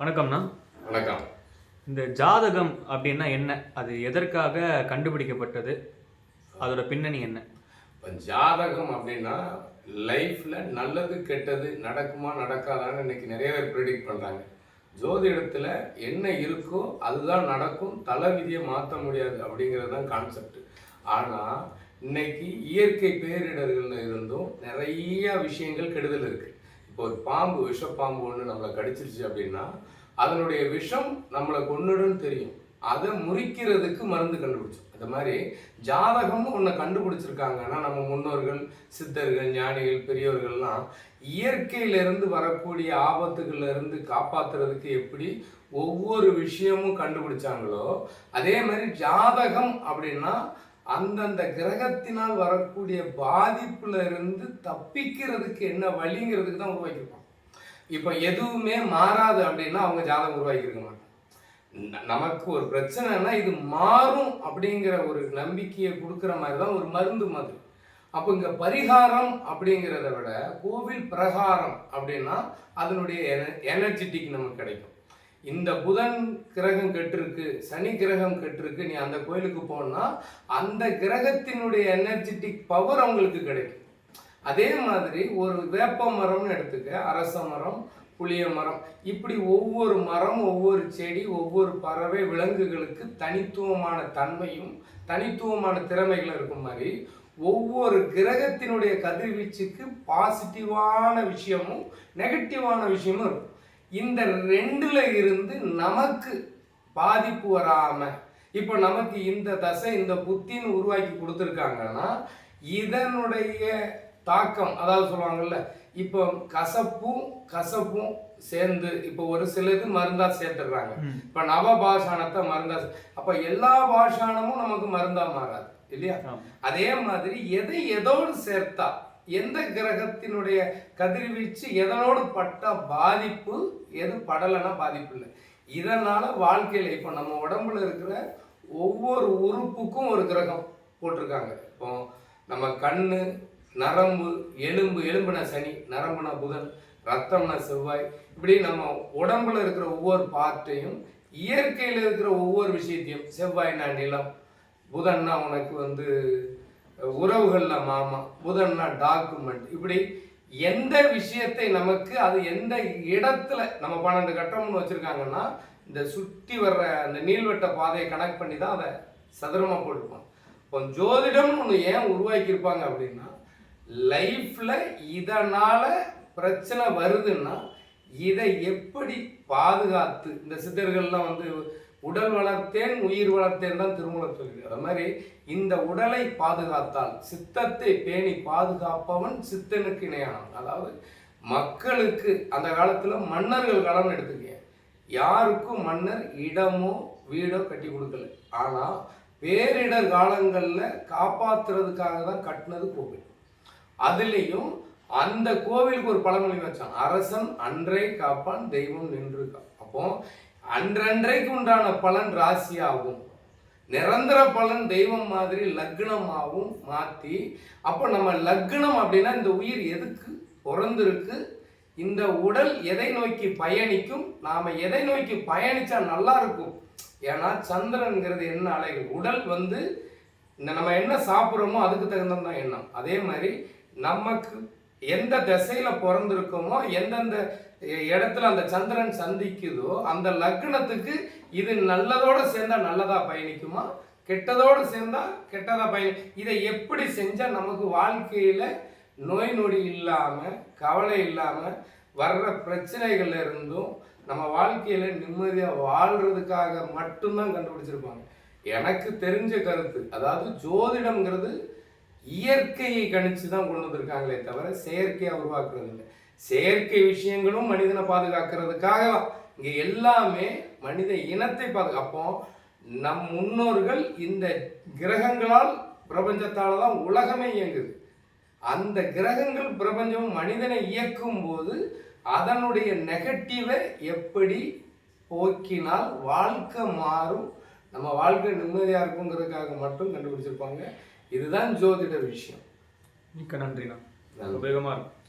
வணக்கம்ண்ணா வணக்கம். இந்த ஜாதகம் அப்படின்னா என்ன? அது எதற்காக கண்டுபிடிக்கப்பட்டது? அதோட பின்னணி என்ன? இப்போ ஜாதகம் அப்படின்னா லைஃப்பில் நல்லது கெட்டது நடக்குமா நடக்காதான்னு இன்னைக்கு நிறைய பேர் ப்ரிடிக்ட் பண்ணுறாங்க ஜோதிடத்தில் என்ன இருக்கோ அதுதான் நடக்கும். தலை விதியை மாற்ற முடியாது அப்படிங்கிறது தான் கான்செப்ட் ஆனால் இன்னைக்கு இயற்கை பேரிடர்கள்ல இருந்தும் நிறைய விஷயங்கள் கெடுதல் இருக்கு. இப்போ ஒரு பாம்பு விஷப்பாம்பு ஒன்று நம்மளை கடிச்சிருச்சு அப்படின்னா அதனுடைய விஷம் நம்மளை கொன்னுடுன்னு தெரியும். அதை முறிக்கிறதுக்கு மருந்து கண்டுபிடிச்சோம் அந்த மாதிரி ஜாதகமும் ஒன்றை கண்டுபிடிச்சிருக்காங்கன்னா நம்ம முன்னோர்கள் சித்தர்கள் ஞானிகள் பெரியவர்கள்லாம் இயற்கையிலிருந்து வரக்கூடிய ஆபத்துகள்லேருந்து இருந்து காப்பாத்துறதுக்கு எப்படி ஒவ்வொரு விஷயமும் கண்டுபிடிச்சாங்களோ அதே மாதிரி ஜாதகம் அப்படின்னா அந்தந்த கிரகத்தினால் வரக்கூடிய பாதிப்புல இருந்து தப்பிக்கிறதுக்கு என்ன வழிங்கிறதுக்கு தான் உருவாக்கியிருப்பான் இப்போ எதுவுமே மாறாது அப்படின்னா அவங்க ஜாதகம் உருவாக்கியிருக்க மாட்டாங்க. நமக்கு ஒரு பிரச்சனைனா இது மாறும் அப்படிங்கிற ஒரு நம்பிக்கையை கொடுக்குற மாதிரி தான் ஒரு மருந்து மாதிரி. அப்போ இங்கே பரிகாரம் அப்படிங்கிறத விட கோவில் பிரகாரம் அப்படின்னா அதனுடைய எனர்ஜெட்டிக் நமக்கு கிடைக்கும். இந்த புதன் கிரகம் கெட்டிருக்கு சனி கிரகம் கெட்டிருக்கு நீ அந்த கோயிலுக்கு போனால் அந்த கிரகத்தினுடைய எனர்ஜெட்டிக் பவர் அவங்களுக்கு கிடைக்கும். அதே மாதிரி ஒரு வேப்ப மரம்னு எடுத்துக்க அரச மரம் புளிய மரம் இப்படி ஒவ்வொரு மரம் ஒவ்வொரு செடி ஒவ்வொரு பறவை விலங்குகளுக்கு தனித்துவமான தன்மையும் தனித்துவமான திறமைகள் இருக்கும் மாதிரி ஒவ்வொரு கிரகத்தினுடைய கதிர்வீச்சுக்கு பாசிட்டிவான விஷயமும் நெகட்டிவான விஷயமும் இருக்கும். இந்த ரெண்டுல இருந்து நமக்கு பாதிப்பு வராம இப்போ நமக்கு இந்த தசை இந்த புத்தின்னு உருவாக்கி கொடுத்துருக்காங்கன்னா இதனுடைய தாக்கம் அதாவது சொல்லுவாங்கல்ல இப்போ கசப்பும் கசப்பும் சேர்ந்து இப்போ ஒரு சிலது மருந்தா சேர்த்துடுறாங்க. இப்போ நவ பாஷாணத்தை மருந்தா அப்ப எல்லா பாஷாணமும் நமக்கு மருந்தா மாறாது இல்லையா. அதே மாதிரி எதை எதோடு சேர்த்தா எந்த கிரகத்தினுடைய கதிர்வீச்சு எதனோடு பட்ட பாதிப்பு எது படலைன்னா பாதிப்பு இல்லை. இதனால் வாழ்க்கையில் இப்போ நம்ம உடம்புல இருக்கிற ஒவ்வொரு உறுப்புக்கும் ஒரு கிரகம் போட்டிருக்காங்க. இப்போ நம்ம கண் நரம்பு எலும்பு எலும்புனா சனி நரம்புனா புதன் ரத்தம்னா செவ்வாய் இப்படி நம்ம உடம்புல இருக்கிற ஒவ்வொரு பார்ட்டையும் இயற்கையில் இருக்கிற ஒவ்வொரு விஷயத்தையும் செவ்வாய்னா நிலம் புதன்னா உனக்கு வந்து உறவுகளில் மாமா புதன்னா டாக்குமெண்ட் இப்படி எந்த விஷயத்தை நமக்கு அது எந்த இடத்துல நம்ம பன்னெண்டு கட்டம்னு வச்சிருக்காங்கன்னா இந்த சுற்றி வர்ற அந்த நீள்வட்ட பாதையை கனெக்ட் பண்ணி தான் அதை சதுரமாக போட்டிருப்பாங்க இப்போ ஜோதிடம்னு ஒன்று ஏன் உருவாக்கியிருப்பாங்க அப்படின்னா லைஃப்பில் இதனால் பிரச்சனை வருதுன்னா இதை எப்படி பாதுகாத்து இந்த சித்தர்கள்லாம் வந்து உடல் வளர்த்தேன் உயிர் வளர்த்தேன் தான் திருமூலம் சொல்கிறது அது மாதிரி இந்த உடலை பாதுகாத்தால் சித்தத்தை பேணி பாதுகாப்பவன் சித்தனுக்கு இணையானவன். அதாவது மக்களுக்கு அந்த காலத்தில் மன்னர்கள் காலம்னு எடுத்துக்கங்க யாருக்கும் மன்னர் இடமோ வீடோ கட்டி கொடுக்கல. ஆனால் பேரிடர் காலங்களில் காப்பாற்றுறதுக்காக தான் கட்டினது கோவில். அதுலேயும் அந்த கோவிலுக்கு ஒரு பழமொழி வச்சான். அரசன் அன்றை காப்பான் தெய்வம் நின்று அப்போ அன்றன்றைக்கு உண்டான பலன் ராசியாகும். நிரந்தர பலன் தெய்வம் மாதிரி லக்னமாகவும் மாற்றி அப்போ நம்ம லக்னம் அப்படின்னா இந்த உயிர் எதுக்கு? பிறந்திருக்கு. இந்த உடல் எதை நோக்கி பயணிக்கும்? நாம் எதை நோக்கி பயணித்தா நல்லா இருக்கும் ஏன்னா சந்திரன்கிறது என்ன அலைகள்? உடல் வந்து இந்த நம்ம என்ன சாப்பிட்றோமோ அதுக்கு தகுந்த தான் எண்ணம். அதே மாதிரி நமக்கு எந்த திசையில பிறந்திருக்கோமோ எந்தெந்த இடத்துல அந்த சந்திரன் சந்திக்குதோ அந்த லக்னத்துக்கு இது நல்லதோட சேர்ந்தா நல்லதா பயணிக்குமா? கெட்டதோடு சேர்ந்தா கெட்டதா பயணி? இதை எப்படி செஞ்சா நமக்கு வாழ்க்கையில நோய் நொடி இல்லாம கவலை இல்லாம வர்ற பிரச்சனைகள்ல இருந்தும் நம்ம வாழ்க்கையில நிம்மதியா வாழ்றதுக்காக மட்டும்தான் கண்டுபிடிச்சிருப்பாங்க. எனக்கு தெரிஞ்ச கருத்து அதாவது ஜோதிடம்ங்கிறது இயற்கையை கணிச்சு தான் கொண்டு வந்திருக்காங்களே தவிர செயற்கையாக உருவாக்குறது இல்லை செயற்கை விஷயங்களும் மனிதனை பாதுகாக்கிறதுக்காக தான். எல்லாமே மனித இனத்தை பாதுகா அப்போ நம் முன்னோர்கள் இந்த கிரகங்களால் பிரபஞ்சத்தால் தான் உலகமே இயங்குது. அந்த கிரகங்கள் பிரபஞ்சம் மனிதனை இயக்கும் போது அதனுடைய நெகட்டிவை எப்படி போக்கினால் வாழ்க்கை மாறும். நம்ம வாழ்க்கை நிம்மதியாக இருக்குங்கிறதுக்காக மட்டும் கண்டுபிடிச்சிருப்பாங்க. இதுதான் ஜோதிட விஷயம். மிக்க நன்றிண்ணா. நன்றி. உபயோகமா இருக்கும்